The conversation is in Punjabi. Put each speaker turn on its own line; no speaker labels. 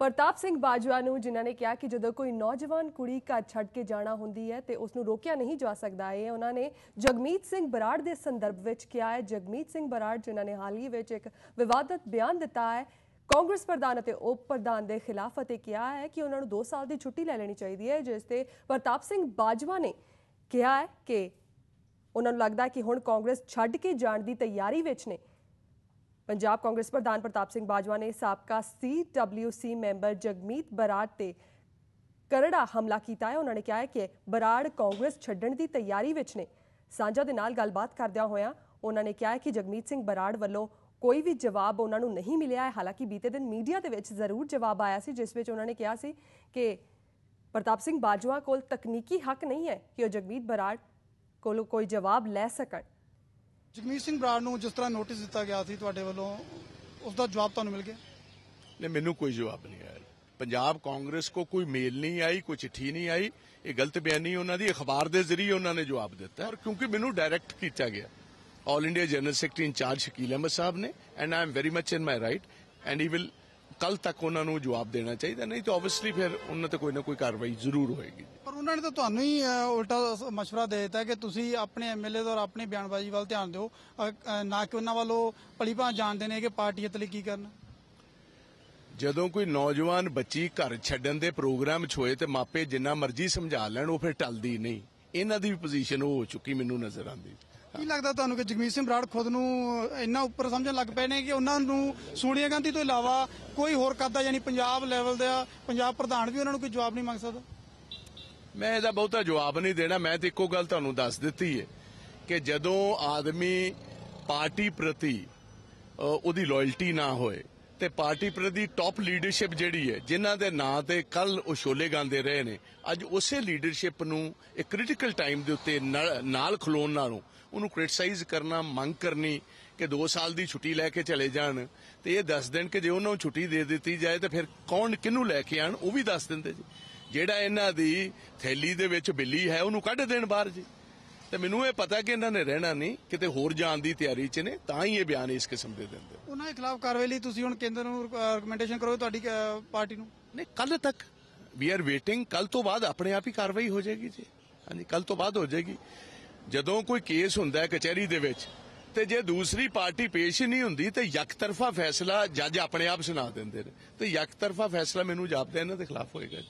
ਪ੍ਰਤਾਪ ਸਿੰਘ ਬਾਜਵਾ ਨੂੰ, ਜਿਨ੍ਹਾਂ ਨੇ ਕਿਹਾ ਕਿ ਜਦੋਂ ਕੋਈ ਨੌਜਵਾਨ ਕੁੜੀ ਘਰ ਛੱਡ ਕੇ ਜਾਣਾ ਹੁੰਦੀ ਹੈ ਤੇ ਉਸ ਨੂੰ ਰੋਕਿਆ ਨਹੀਂ ਜਾ ਸਕਦਾ, ਇਹ ਉਹਨਾਂ ਨੇ ਜਗਮੀਤ ਸਿੰਘ ਬਰਾੜ ਦੇ ਸੰਦਰਭ ਵਿੱਚ ਕਿਹਾ ਹੈ। ਜਗਮੀਤ ਸਿੰਘ ਬਰਾੜ, ਜਿਨ੍ਹਾਂ ਨੇ ਹਾਲ ਹੀ ਵਿੱਚ ਇੱਕ ਵਿਵਾਦਤ ਬਿਆਨ ਦਿੱਤਾ ਹੈ, ਕਾਂਗਰਸ ਪ੍ਰਧਾਨ ਅਤੇ ਉਪ ਪ੍ਰਧਾਨ ਦੇ ਖਿਲਾਫ ਅਤੇ ਕਿਹਾ ਹੈ ਕਿ ਉਹਨਾਂ ਨੂੰ 2 ਸਾਲ ਦੀ ਛੁੱਟੀ ਲੈ ਲੈਣੀ ਚਾਹੀਦੀ ਹੈ, ਜਿਸ ਤੇ ਪ੍ਰਤਾਪ ਸਿੰਘ ਬਾਜਵਾ ਨੇ ਕਿਹਾ ਹੈ ਕਿ ਉਹਨਾਂ ਨੂੰ ਲੱਗਦਾ ਕਿ ਹੁਣ ਕਾਂਗਰਸ ਛੱਡ ਕੇ ਜਾਣ ਦੀ ਤਿਆਰੀ ਵਿੱਚ ਨੇ। ਪੰਜਾਬ ਕਾਂਗਰਸ ਪ੍ਰਧਾਨ ਪ੍ਰਤਾਪ ਸਿੰਘ ਬਾਜਵਾ ਨੇ ਸਾਬਕਾ ਸੀਡਬਲਯੂਸੀ ਮੈਂਬਰ ਜਗਮੀਤ ਬਰਾੜ ਤੇ ਕਰੜਾ ਹਮਲਾ ਕੀਤਾ ਹੈ। ਉਹਨਾਂ ਨੇ ਕਿਹਾ ਹੈ ਕਿ ਬਰਾੜ ਕਾਂਗਰਸ ਛੱਡਣ ਦੀ ਤਿਆਰੀ ਵਿੱਚ ਨੇ। ਸਾਂਝਾ ਦੇ ਨਾਲ ਗੱਲਬਾਤ ਕਰਦਿਆਂ ਹੋਇਆਂ ਉਹਨਾਂ ਨੇ ਕਿਹਾ ਹੈ ਕਿ ਜਗਮੀਤ ਸਿੰਘ ਬਰਾੜ ਵੱਲੋਂ ਕੋਈ ਵੀ ਜਵਾਬ ਉਹਨਾਂ ਨੂੰ ਨਹੀਂ ਮਿਲਿਆ ਹੈ। ਹਾਲਾਂਕਿ ਬੀਤੇ ਦਿਨ ਮੀਡੀਆ ਦੇ ਵਿੱਚ ਜ਼ਰੂਰ ਜਵਾਬ ਆਇਆ ਸੀ, ਜਿਸ ਵਿੱਚ ਉਹਨਾਂ ਨੇ ਕਿਹਾ ਸੀ ਕਿ ਪ੍ਰਤਾਪ ਸਿੰਘ ਬਾਜਵਾ ਕੋਲ ਤਕਨੀਕੀ ਹੱਕ ਨਹੀਂ ਹੈ ਕਿ ਉਹ ਜਗਮੀਤ ਬਰਾੜ ਕੋਲੋਂ ਕੋਈ ਜਵਾਬ ਲੈ ਸਕਣ।
ਜਗਮੀਤ ਸਿੰਘ ਬਰਾੜ ਨੂੰ ਜਿਸ ਤਰ੍ਹਾਂ ਨੋਟਿਸ ਦਿੱਤਾ ਗਿਆ ਸੀ ਤੁਹਾਡੇ ਵੱਲੋਂ ਉਸ ਦਾ ਜਵਾਬ ਤੁਹਾਨੂੰ ਮਿਲ ਗਿਆ?
ਨੇ ਮੈਨੂੰ ਕੋਈ ਜਵਾਬ ਨਹੀਂ ਆਇਆ। ਪੰਜਾਬ ਕਾਂਗਰਸ ਕੋ ਕੋਈ ਮੇਲ ਨਹੀਂ ਆਈ, ਕੋਈ ਚਿੱਠੀ ਨਹੀਂ ਆਈ। ਇਹ ਗਲਤ ਬਿਆਨੀ ਉਹਨਾਂ ਦੀ, ਅਖਬਾਰ ਦੇ ਜ਼ਰੀਏ ਉਹਨਾਂ ਨੇ ਜਵਾਬ ਦਿੱਤਾ। ਔਰ ਕਿਉਂਕਿ ਮੈਨੂੰ ਡਾਇਰੈਕਟ ਕੀਤਾ ਗਿਆ। All India general secretary incharge Shakeel Ahmed Sahib ਨੇ and I am very much in my right and he will ਕੱਲ ਤੱਕ ਉਹਨਾਂ ਨੂੰ ਜਵਾਬ ਦੇਣਾ ਚਾਹੀਦਾ। ਨਹੀਂ ਤਾਂ ਆਬਵੀਅਸਲੀ ਫਿਰ ਉਹਨਾਂ ਤੇ ਕੋਈ ਨਾ ਕੋਈ ਕਾਰਵਾਈ ਜ਼ਰੂਰ ਹੋਏਗੀ।
ਉਹਨਾਂ ਨੇ ਤਾਂ ਤੁਹਾਨੂੰ ਹੀ ਉਲਟਾ ਮਸ਼ਵਰਾ ਦੇ ਦਿੱਤਾ ਕਿ ਤੁਸੀਂ ਆਪਣੇ ਐਮਐਲਏ ਔਰ ਆਪਣੀ ਬਿਆਨਬਾਜ਼ੀ ਵੱਲ ਧਿਆਨ ਦਿਓ। ਨਾ ਕਿ ਉਹਨਾਂ ਵੱਲੋਂ ਭਲੀਭਾਂਤ ਜਾਣਦੇ ਨੇ ਕਿ ਪਾਰਟੀ ਹਿੱਤ ਲਈ ਕੀ ਕਰਨਾ।
ਜਦੋਂ ਕੋਈ ਨੌਜਵਾਨ ਬੱਚੀ ਘਰ ਛੱਡਣ ਦੇ ਪ੍ਰੋਗਰਾਮ 'ਚ ਹੋਏ ਤੇ ਮਾਪੇ ਜਿੰਨਾ ਮਰਜ਼ੀ ਸਮਝਾ ਲੈਣ ਉਹ ਫਿਰ ਟਲਦੀ ਨਹੀਂ। ਇਹਨਾਂ ਦੀ ਵੀ ਪੋਜੀਸ਼ਨ ਉਹ ਹੋ ਚੁੱਕੀ ਮੈਨੂੰ ਨਜ਼ਰ ਆਉਂਦੀ।
ਕੀ ਲੱਗਦਾ ਤੁਹਾਨੂੰ ਕਿ ਜਗਮੀਤ ਸਿੰਘ ਬਰਾੜ ਖੁਦ ਨੂੰ ਇੰਨਾ ਉੱਪਰ ਸਮਝਣ ਲੱਗ ਪਏ ਨੇ ਕਿ ਉਹਨਾਂ ਨੂੰ ਸੋਨੀਆ ਗਾਂਧੀ ਤੋਂ ਇਲਾਵਾ ਕੋਈ ਹੋਰ ਕਰਦਾ ਯਾਨੀ ਪੰਜਾਬ ਲੈਵਲ ਦਾ ਪੰਜਾਬ ਪ੍ਰਧਾਨ ਵੀ ਉਹਨਾਂ ਨੂੰ ਕੋਈ ਜਵਾਬ ਨਹੀਂ ਮੰਗ ਸਕਦਾ?
ਮੈਂ ਇਹਦਾ ਬਹੁਤਾ ਜਵਾਬ ਨਹੀਂ ਦੇਣਾ, ਮੈਂ ਤੇ ਇੱਕੋ ਗੱਲ ਤੁਹਾਨੂੰ ਦੱਸ ਦਿੱਤੀ ਹੈ ਕਿ ਜਦੋਂ ਆਦਮੀ ਪਾਰਟੀ ਪ੍ਰਤੀ ਉਹਦੀ ਲਾਇਲਟੀ ਨਾ ਹੋਏ, ਤੇ ਪਾਰਟੀ ਪ੍ਰਤੀ ਟੌਪ ਲੀਡਰਸ਼ਿਪ ਜਿਹੜੀ ਹੈ, ਜਿਨ੍ਹਾਂ ਦੇ ਨਾਂ ਤੇ ਕੱਲ ਉਹ ਸ਼ੋਲੇ ਗਾਉਂਦੇ ਰਹੇ ਨੇ, ਅੱਜ ਉਸੇ ਲੀਡਰਸ਼ਿਪ ਨੂੰ ਇੱਕ ਕ੍ਰਿਟੀਕਲ ਟਾਈਮ ਦੇ ਉੱਤੇ ਨਾਲ- ਨਾਲ ਖਲੋਣ ਨਾਲੋਂ ਉਹਨੂੰ ਕ੍ਰਿਟਿਸਾਈਜ਼ ਕਰਨਾ, ਮੰਗ ਕਰਨੀ ਕਿ 2 ਸਾਲ ਦੀ ਛੁੱਟੀ ਲੈ ਕੇ ਚਲੇ ਜਾਣ, ਤੇ ਇਹ ਦੱਸ ਦੇਣ ਕਿ ਜੇ ਉਹਨਾਂ ਨੂੰ ਛੁੱਟੀ ਦੇ ਦਿੱਤੀ ਜਾਏ, ਤਾਂ ਫਿਰ ਕੌਣ ਕਿਹਨੂੰ ਲੈ ਕੇ ਆਣ, ਉਹ ਵੀ ਦੱਸ ਦਿੰਦੇ ਜੀ। ਜਿਹੜਾ ਇਹਨਾਂ ਦੀ ਥੈਲੀ ਦੇ ਵਿੱਚ ਬਿੱਲੀ ਹੈ ਉਹਨੂੰ ਕੱਢ ਦੇਣ ਬਾਹਰ ਜੀ। ਤੇ ਮੈਨੂੰ ਇਹ ਪਤਾ ਕਿ ਇਹਨਾਂ ਨੇ ਰਹਿਣਾ ਨਹੀਂ ਕਿਤੇ ਹੋਰ ਜਾਣ ਦੀ ਤਿਆਰੀ 'ਚ ਨੇ ਤਾਂ ਹੀ ਇਹ ਬਿਆਨ ਇਸ ਕਿਸਮ ਦੇ ਦਿੰਦੇ
ਉਹਨਾਂ ਦੇ ਖਿਲਾਫ ਕਾਰਵਾਈ ਲਈ ਤੁਸੀਂ ਹੁਣ ਕੇਂਦਰ ਨੂੰ ਰეკਮੈਂਡੇਸ਼ਨ ਕਰੋ ਤੁਹਾਡੀ ਪਾਰਟੀ ਨੂੰ?
ਨਹੀਂ ਕੱਲ ਤੱਕ। ਵੀ ਆਰ ਵੇਟਿੰਗ ਕੱਲ ਤੋਂ ਬਾਅਦ ਆਪਣੇ ਆਪ ਹੀ ਕਾਰਵਾਈ ਹੋ ਜਾਏਗੀ ਜੀ। ਹਾਂਜੀ ਕੱਲ ਤੋਂ ਬਾਅਦ ਹੋ ਜਾਏਗੀ। ਜਦੋਂ ਕੋਈ ਕੇਸ ਹੁੰਦਾ ਹੈ ਕਚਹਿਰੀ ਦੇ ਵਿੱਚ ਤੇ ਜੇ ਦੂਸਰੀ ਪਾਰਟੀ ਪੇਸ਼ ਹੀ ਨਹੀਂ ਹੁੰਦੀ ਤੇ ਯਕਤਰਫਾ ਫੈਸਲਾ ਜੱਜ ਆਪਣੇ ਆਪ ਸੁਣਾ ਦਿੰਦੇ ਨੇ। ਤੇ ਯਕਤਰਫਾ ਫੈਸਲਾ ਮੈਨੂੰ ਜਾਪਦਾ ਇਹਨਾਂ ਦੇ ਖਿਲਾਫ ਹੋਏਗਾ